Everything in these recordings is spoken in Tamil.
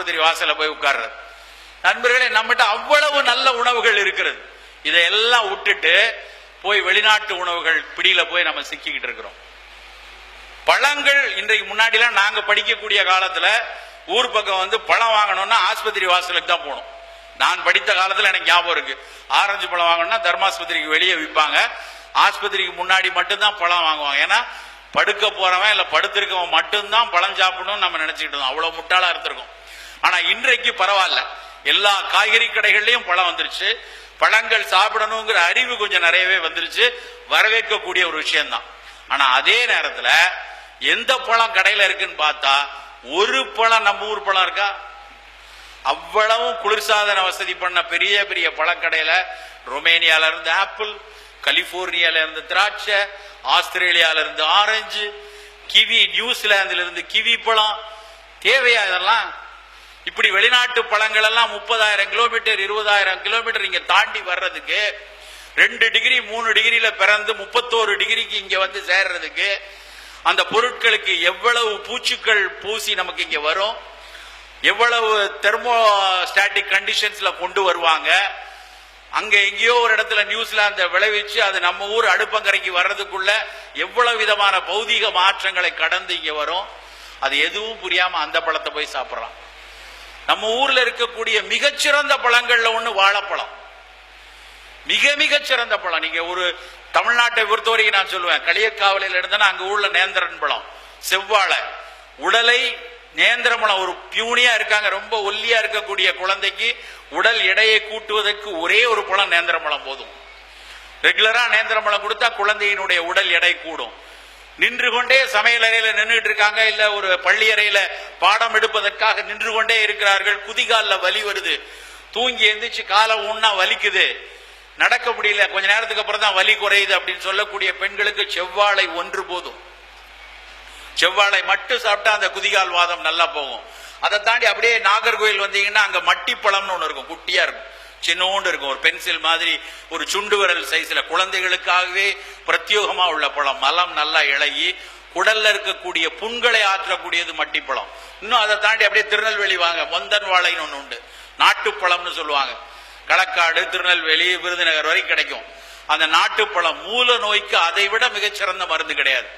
ஆஸ்பத்திரி வாசல போய் உட்கார்றது. நண்பர்களே நம்மகிட்ட அவ்வளவு நல்ல உணவுகள் இருக்கிறது. இதையெல்லாம் விட்டுட்டு போய் வெளிநாட்டு உணவுகள் பிடியில போய் நம்ம சிக்கிக்கிட்டு இருக்கிறோம். பழங்கள் இன்றைக்கு முன்னாடிலாம் நாங்க படிக்கக்கூடிய காலத்துல ஊர் பக்கம் வந்து பழம் வாங்கணும்னா ஆஸ்பத்திரி வாசலுக்கு தான் போகணும் நான் படித்த காலத்துல எனக்கு ஞாபகம் இருக்கு. ஆரஞ்சு பழம் வாங்கணும்னா தர்மாஸ்பத்திரிக்கு வெளியே விற்பாங்க. ஆஸ்பத்திரிக்கு முன்னாடி மட்டும்தான் பழம் வாங்குவாங்க. ஏன்னா படுக்க போறவன் இல்ல படுத்திருக்கவன் மட்டும்தான் பழம் சாப்பிடணும்னு நம்ம நினைச்சுக்கிட்டு இருந்தோம். அவ்வளவு முட்டாளா இருந்திருக்கும். ஆனா இன்றைக்கு பரவாயில்ல. எல்லா காய்கறி கடைகள்லயும் பழம் வந்துருச்சு. பழங்கள் சாப்பிடணுங்கிற அறிவு கொஞ்சம் நிறையவே வந்துருச்சு. வரவேற்கக்கூடிய ஒரு விஷயம்தான். ஆனா அதே நேரத்துல எந்த பழம் கடையில இருக்குன்னு பார்த்தா ஒரு பழம் நம்ம ஊர் பழம் இருக்கா? அவ்வளவும் குளிர்சாதன வசதி பண்ண பெரிய பெரிய பழக்கடையில ரொமேனியால இருந்து ஆப்பிள் கலிபோர்னியால இருந்து திராட்சை ஆஸ்திரேலியால இருந்து ஆரஞ்சு கிவி நியூசிலாந்துல இருந்து கிவி பழம். தேவையா இதெல்லாம்? இப்படி வெளிநாட்டு பழங்கள் எல்லாம் முப்பதாயிரம் கிலோமீட்டர் இருபதாயிரம் கிலோமீட்டர் இங்க தாண்டி வர்றதுக்கு ரெண்டு டிகிரி மூணு டிகிரியில பிறந்து முப்பத்தோரு டிகிரிக்கு இங்க வந்து சேர்றதுக்கு அந்த பொருட்களுக்கு எவ்வளவு பூச்சிகள் பூசி நமக்கு இங்க வரும் எவ்வளவு தெர்மோ ஸ்டாட்டிக் கண்டிஷன்ஸ்ல கொண்டு வருவாங்க அங்க எங்கேயோ ஒரு இடத்துல நியூசிலாந்து விளைவிச்சு அது நம்ம ஊர் அடுப்பங்கரைக்கு வர்றதுக்குள்ள எவ்வளவு விதமான பௌதீக மாற்றங்களை கடந்து இங்க வரும் அது எதுவும் புரியாம அந்த பழத்தை போய் சாப்பிட்றான் நம்ம ஊர்ல இருக்கக்கூடிய மிகச்சிறந்த பழங்கள்ல ஒண்ணு வாழைப்பழம். மிக மிக சிறந்த பழம். நீங்க ஒரு தமிழ்நாட்டை பொறுத்தவரைக்கும் நான் சொல்லுவேன். களியக்காவலையில் இருந்தேன்னா அங்க ஊர்ல நேந்திரன் பழம் செவ்வாழை. உடலை நேந்திரமலம் ஒரு பியூனியா இருக்காங்க. ரொம்ப ஒல்லியா இருக்கக்கூடிய குழந்தைக்கு உடல் எடையை கூட்டுவதற்கு ஒரே ஒரு பழம் நேந்திரமலம் போதும். ரெகுலரா நேந்திரமலம் கொடுத்தா குழந்தையினுடைய உடல் எடை கூடும். நின்று கொண்டே சமையல் அறையில நின்றுட்டு இருக்காங்க இல்ல ஒரு பள்ளி அறையில பாடம் எடுப்பதற்காக நின்று கொண்டே இருக்கிறார்கள். குதிகால வலி வருது. தூங்கி எந்திரிச்சு காலை ஊன்னா வலிக்குது. நடக்க முடியல. கொஞ்ச நேரத்துக்கு அப்புறம் தான் வலி குறையுது அப்படின்னு சொல்லக்கூடிய பெண்களுக்கு செவ்வாழை ஒன்று போதும். செவ்வாழை மட்டும் சாப்பிட்டா அந்த குதிகால் வாதம் நல்லா போகும். அதை தாண்டி அப்படியே நாகர்கோயில் வந்தீங்கன்னா அங்க மட்டி பழம்னு ஒன்று இருக்கும். குட்டியா இருக்கும். சின்னோண்டு இருக்கும் ஒரு பென்சில் மாதிரி ஒரு சுண்டு விரல் சைஸ்ல. குழந்தைகளுக்காகவே பிரத்யோகமா உள்ள பழம். மலம் நல்லா இழகி உடல்ல இருக்கக்கூடிய புண்களை ஆற்றக்கூடியது மட்டி பழம் இன்னும் அதை தாண்டி அப்படியே திருநெல்வேலி வாங்க. மொந்தன் வாழைன்னு ஒன்று உண்டு. நாட்டுப்பழம்னு சொல்லுவாங்க. களக்காடு திருநெல்வேலி விருதுநகர் வரை கிடைக்கும். அந்த நாட்டுப்பழம் மூல நோய்க்கு அதை விட மிகச்சிறந்த மருந்து கிடையாது.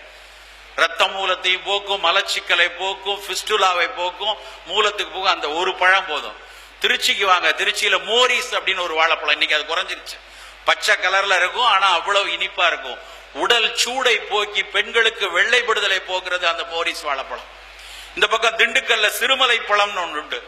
ரத்த மூலத்தையும் போக்கும் மலச்சிக்கலை போக்கும் பிஸ்டுலாவை போக்கும் மூலத்துக்கு போக்கும் அந்த ஒரு பழம் போதும். திருச்சிக்கு வாங்க. திருச்சியில மோரிஸ் அப்படின்னு ஒரு வாழைப்பழம். இன்னைக்கு அது குறைஞ்சிருச்சு. பச்சை கலர்ல இருக்கும் ஆனா அவ்வளவு இனிப்பா இருக்கும். உடல் சூடை போக்கி பெண்களுக்கு வெள்ளைப்படுதலை போக்குறது அந்த மோரிஸ் வாழைப்பழம். இந்த பக்கம் திண்டுக்கல்ல சிறுமலை பழம்னு ஒன்று உண்டு.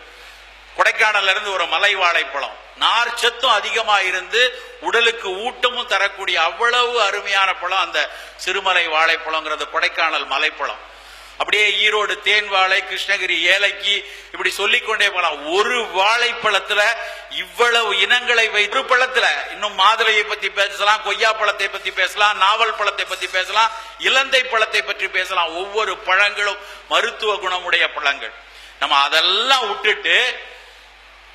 கொடைக்கானல்ல இருந்து ஒரு மலை வாழைப்பழம். நார் சத்தும் அதிகமா இருந்து உடலுக்கு ஊட்டமும் தரக்கூடிய அவ்வளவு அருமையான பழம் அந்த சிறுமலை வாழைப்பழங்கிறது கொடைக்கானல் மலைப்பழம். அப்படியே ஈரோடு தேன் வாழை கிருஷ்ணகிரி ஏலக்கி இப்படி சொல்லிக்கொண்டே போலாம். ஒரு வாழைப்பழத்துல இவ்வளவு இனங்களை வைத்து பழத்துல. இன்னும் மாதுளையை பத்தி பேசலாம் கொய்யா பழத்தை பத்தி பேசலாம் நாவல் பழத்தை பத்தி பேசலாம் இலந்தை பழத்தை பற்றி பேசலாம். ஒவ்வொரு பழங்களும் மருத்துவ குணமுடைய பழங்கள். நம்ம அதெல்லாம் விட்டுட்டு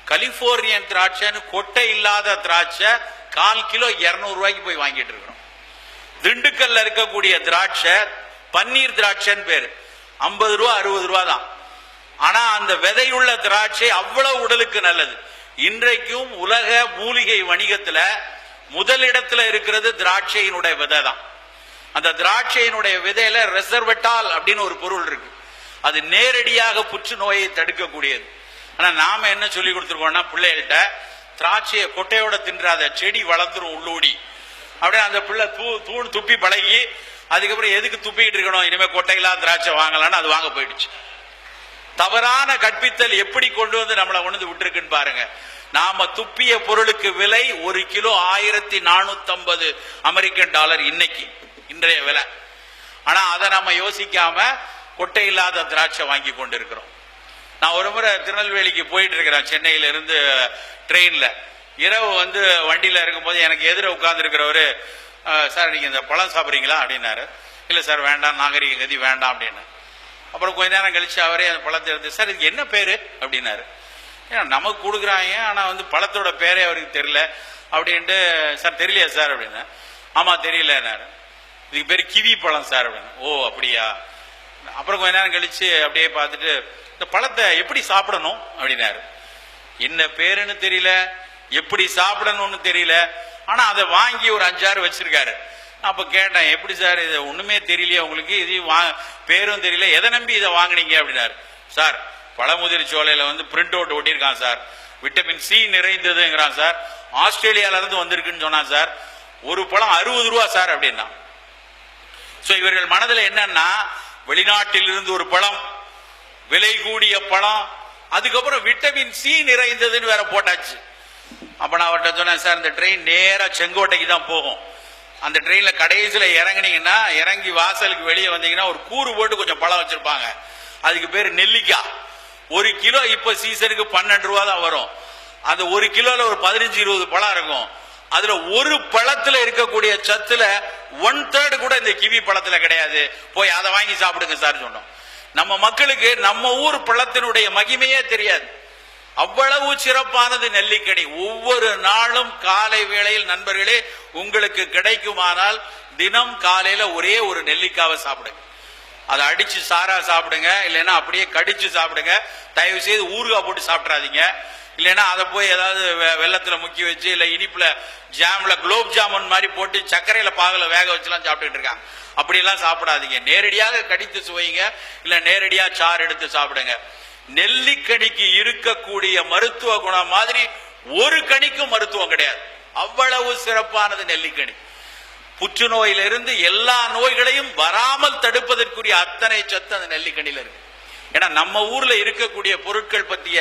கலிபோர்னியன் திராட்சைன்னு கொட்டை இல்லாத திராட்சை கால் கிலோ இருநூறு ரூபாய்க்கு போய் வாங்கிட்டு இருக்கிறோம். திண்டுக்கல்ல இருக்கக்கூடிய திராட்சை பன்னீர் திராட்சைன்னு பேரு. ஐம்பது ரூபா அறுபது ரூபா தான். ஆனா அந்த விதையுள்ள திராட்சை அவ்வளவு உடலுக்கு நல்லது. இன்றைக்கும் உலக மூலிகை வணிகத்துல முதலிடத்துல இருக்கிறது திராட்சையினுடைய விதை தான். அந்த திராட்சையினுடைய விதையில ரிசர்வெட்டால் அப்படின்னு ஒரு பொருள் இருக்கு. அது நேரடியாக புற்றுநோயை தடுக்கக்கூடியது. ஆனா நாம என்ன சொல்லி கொடுத்துருக்கோம்னா பிள்ளைகள்கிட்ட திராட்சையை கொட்டையோட தின்றாத செடி வளர்ந்துரும் உள்ளூடி. அப்படியே அந்த பிள்ளை தூ தூண் துப்பி பழகி அதுக்கப்புறம் எதுக்கு துப்பிக்கிட்டு இருக்கணும்? இனிமே கொட்டைகளா திராட்சை வாங்கலாம்னு அது வாங்க போயிடுச்சு. தவறான கற்பித்தல் எப்படி கொண்டு வந்து நம்மளை உணர்ந்து விட்டுருக்குன்னு பாருங்க. நாம துப்பிய பொருளுக்கு விலை ஒரு கிலோ ஆயிரத்தி நானூத்தி ஐம்பது அமெரிக்கன் டாலர் இன்னைக்கு இன்றைய விலை. ஆனா அதை நம்ம யோசிக்காம கொட்டை இல்லாத திராட்சை வாங்கி கொண்டு இருக்கிறோம் நான் ஒரு முறை திருநெல்வேலிக்கு போயிட்டு இருக்கிறேன் சென்னையில இருந்து ட்ரெயின்ல. இரவு வந்து வண்டியில இருக்கும்போது எனக்கு எதிர உட்கார்ந்து இருக்கிறவரு சார் நீங்கள் இந்த பழம் சாப்பிட்றீங்களா? அப்படின்னாரு. இல்லை சார் வேண்டாம் நாகரிக கதி வேண்டாம் அப்படின்னு. அப்புறம் கொஞ்ச நேரம் கழிச்சு அவரே அந்த பழத்தை எடுத்து சார் இதுக்கு என்ன பேர்? அப்படின்னாரு. ஏன்னா நமக்கு கொடுக்குறாங்க ஆனால் வந்து பழத்தோட பேரே அவருக்கு தெரியல அப்படின்ட்டு சார் தெரியலையா சார்? அப்படின்னு ஆமாம் தெரியலன்னாரு. இதுக்கு பேர் கிவி பழம் சார் அப்படின்னு ஓ அப்படியா? அப்புறம் கொஞ்ச நேரம் கழிச்சு அப்படியே பார்த்துட்டு இந்த பழத்தை எப்படி சாப்பிடணும்? அப்படின்னாரு. என்ன பேருன்னு தெரியல எப்படி சாப்பிடணும்னு தெரியல. ஆனா அதை வாங்கி ஒரு அஞ்சாறு வச்சிருக்காரு. அப்ப கேட்டேன் எப்படி சார்? இது ஒண்ணுமே தெரியலையே உங்களுக்கு. இது வா பேரும் தெரியல. எதை நம்பி இதை வாங்குனீங்க? அப்படின்னாரு. சார் பழமுதிர் சோலையில வந்து பிரிண்ட் அவுட் ஒட்டியிருக்கான் சார். விட்டமின் சி நிறைந்ததுங்கிறான் சார். ஆஸ்திரேலியால இருந்து வந்திருக்குன்னு சொன்னான் சார். ஒரு பழம் அறுபது ரூபா சார் அப்படின்னா. சோ இவர்கள் மனதில் என்னன்னா வெளிநாட்டில் இருந்து ஒரு பழம் விலை கூடிய பழம் அதுக்கப்புறம் விட்டமின் சி நிறைந்ததுன்னு வேற போட்டாச்சு. அப்ப நான் அவர்கிட்ட சொன்னேன் சார் இந்த ட்ரெயின் நேரா செங்கோட்டைக்கு தான் போகும். அந்த ட்ரெயின்ல கடைசியில இறங்குனீங்கன்னா இறங்கி வாசலுக்கு வெளியே வந்தீங்கன்னா ஒரு கூறு போட்டு கொஞ்சம் பழம் வச்சிருப்பாங்க. அதுக்கு பேர் நெல்லிக்காய் ஒரு கிலோ இப்ப சீசனுக்கு பன்னெண்டு ரூபா தான் வரும். அந்த ஒரு கிலோல ஒரு பதினஞ்சு இருபது பழம் இருக்கும். அதுல ஒரு பழத்துல இருக்கக்கூடிய சத்துல ஒன் தேர்டு கூட இந்த கிவி பழத்துல கிடையாது. போய் அதை வாங்கி சாப்பிடுங்க சார் சொன்னோம். நம்ம மக்களுக்கு நம்ம ஊர் பழத்தினுடைய மகிமையே தெரியாது. அவ்வளவு சிறப்பானது நெல்லிக்கனி. ஒவ்வொரு நாளும் காலை வேளையில் நண்பர்களே உங்களுக்கு கிடைக்குமானால் தினம் காலையில ஒரே ஒரு நெல்லிக்காவை சாப்பிடுங்க. அதை அடிச்சு சாரா சாப்பிடுங்க இல்லைன்னா அப்படியே கடிச்சு சாப்பிடுங்க. தயவு செய்து ஊறுகாய் போட்டு சாப்பிட்றாதீங்க இல்லைன்னா அதை போய் ஏதாவது வெ- வெள்ளத்துல முக்கி வச்சு இல்ல இனிப்புல ஜாம்ல குலோப் ஜாமுன் மாதிரி போட்டு சர்க்கரையில பாகல வேக வச்சுலாம் சாப்பிட்டுட்டு இருக்காங்க. அப்படியெல்லாம் சாப்பிடாதீங்க. நேரடியாக கடித்து சுவைங்க இல்ல நேரடியாக சாறு எடுத்து சாப்பிடுங்க. நெல்லிக்கனிக்கு இருக்கக்கூடிய மருத்துவ குணம் மாதிரி ஒரு கனிக்கும் மருத்துவம் கிடையாது. அவ்வளவு சிறப்பானது நெல்லிக்கனி. புற்றுநோயிலிருந்து எல்லா நோய்களையும் வராமல் தடுப்பதற்குரிய அத்தனை சத்து அந்த நெல்லிக்கனில இருக்கு. ஏன்னா நம்ம ஊர்ல இருக்கக்கூடிய பொருட்கள் பத்திய